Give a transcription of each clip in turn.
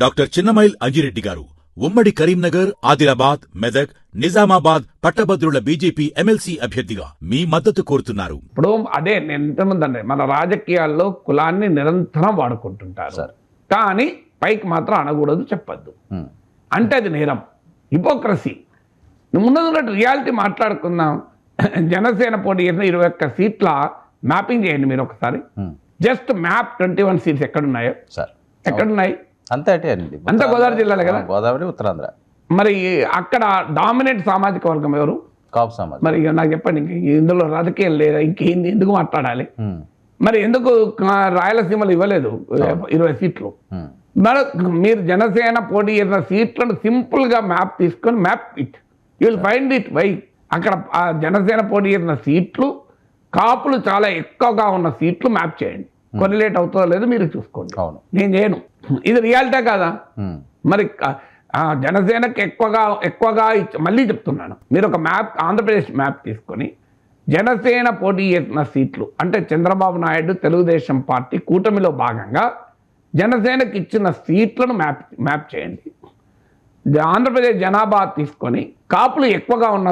Doctor Chinnamail Anji Reddy గారు ఉమ్మడి కరీంనగర్ ఆదిలాబాద్ మెదక్ నిజామాబాద్ పట్టభద్రుల బీజేపీ ఎమ్మెల్సీ అభ్యర్థిగా మీ మద్దతు కోరుతున్నారు. ఇప్పుడు అదే నేను మన రాజకీయాల్లో కులాన్ని నిరంతరం వాడుకుంటుంటారు. సార్. కానీ పైకి మాత్రం అనకూడదు చెప్పద్దు. అంటే అది నేరం. హిపోక్రసీ. ఉన్నది ఉన్నట్టు రియాలిటీ మాట్లాడుకుందాం. జనసేన పోటీ చేసిన ఇరవై ఒక్క సీట్ల మ్యాపింగ్ చేయండి మీరు ఒకసారి. Just map twenty one seats ఎక్కడున్నాయో. సార్. ఎక్కడున్నాయి? అంతే అంటే అండి. అంతా గోదావరి జిల్లాలే కదా? గోదావరి ఉత్తరాంధ్ర. మరి అక్కడ డామినేట్ సామాజిక వర్గం ఎవరు? కాపు సమాజం మరి నాకు చెప్పండి ఇంక ఇందులో రాజకీయం లేదా? ఇంకేంది ఎందుకు మాట్లాడాలి? మరి ఎందుకు రాయలసీమలు ఇవ్వలేదు ఇరవై సీట్లు? మరి మీరు జనసేన పోటీ చేసిన సీట్లను సింపుల్గా మ్యాప్ తీసుకొని map it. You will find it why అక్కడ జనసేన పోటీ చేసిన సీట్లు కాపులు చాలా ఎక్కువగా ఉన్న సీట్లు మ్యాప్ చేయండి. కొరిలేట్ అవుతుందో లేదో మీరు చూసుకోండి. అవును. నేను చేయను. ఇది రియాలిటీ కాదా? మరి జనసేనకి ఎక్కువగా ఎక్కువగా ఇచ్చ- మళ్ళీ చెప్తున్నాను. మీరు ఒక మ్యాప్ ఆంధ్రప్రదేశ్ మ్యాప్ తీసుకొని జనసేన పోటీ చేసిన సీట్లు అంటే చంద్రబాబు నాయుడు తెలుగుదేశం పార్టీ కూటమిలో భాగంగా జనసేనకి ఇచ్చిన సీట్లను మ్యాప్ మ్యాప్ చేయండి. ఆంధ్రప్రదేశ్ జనాభా తీసుకొని కాపులు ఎక్కువగా ఉన్న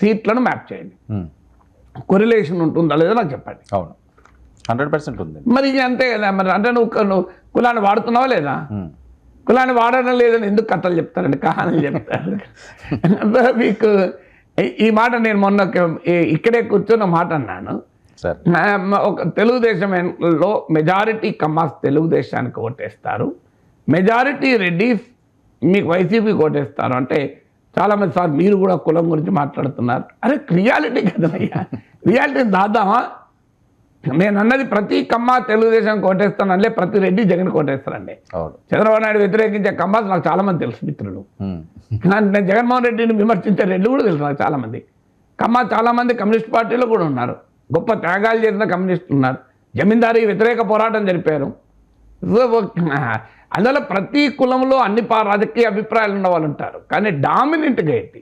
సీట్లను మ్యాప్ చేయండి. కొరిలేషన్ ఉంటుందా లేదో నాకు చెప్పండి. అవును. హండ్రెడ్ పర్సెంట్ ఉంది. మరి అంతే కదా మరి అంటే నువ్వు కులాన్ని వాడుతున్నావా లేదా? కులాన్ని వాడడం లేదని ఎందుకు కథలు చెప్తారండి? కహానీలు చెప్తారు. మీకు ఈ- మాట నేను మొన్న ఇక్కడే కూర్చొని ఒక మాట అన్నాను. ఒక తెలుగుదేశంలో మెజారిటీ కమ్మాస్ తెలుగుదేశానికి ఓటేస్తారు. మెజారిటీ రెడ్డిస్ మీకు వైసీపీకి ఓటేస్తారు. అంటే చాలామంది సార్ మీరు కూడా కులం గురించి మాట్లాడుతున్నారు. అరే రియాలిటీ కదనయ్యా రియాలిటీ దాదామా? నేను అన్నది ప్రతి కమ్మ తెలుగుదేశానికి ఓటేస్తానంటే ప్రతి రెడ్డి జగన్ ఓటేస్తారండి అవును. చంద్రబాబు నాయుడు వ్యతిరేకించే కమ్మాస్ నాకు చాలా మంది తెలుసు మిత్రులు. నేను జగన్మోహన్ రెడ్డిని విమర్శించే రెడ్డి కూడా తెలుసు నాకు చాలా మంది. కమ్మ చాలా మంది కమ్యూనిస్ట్ పార్టీలో కూడా ఉన్నారు. గొప్ప త్యాగాలు చేసిన కమ్యూనిస్ట్ ఉన్నారు. జమీందారీ వ్యతిరేక పోరాటం జరిపారు. అందువల్ల ప్రతి కులంలో అన్ని రాజకీయ అభిప్రాయాలు ఉన్న వాళ్ళు ఉంటారు. కానీ డామినెంట్గా ఏంటి?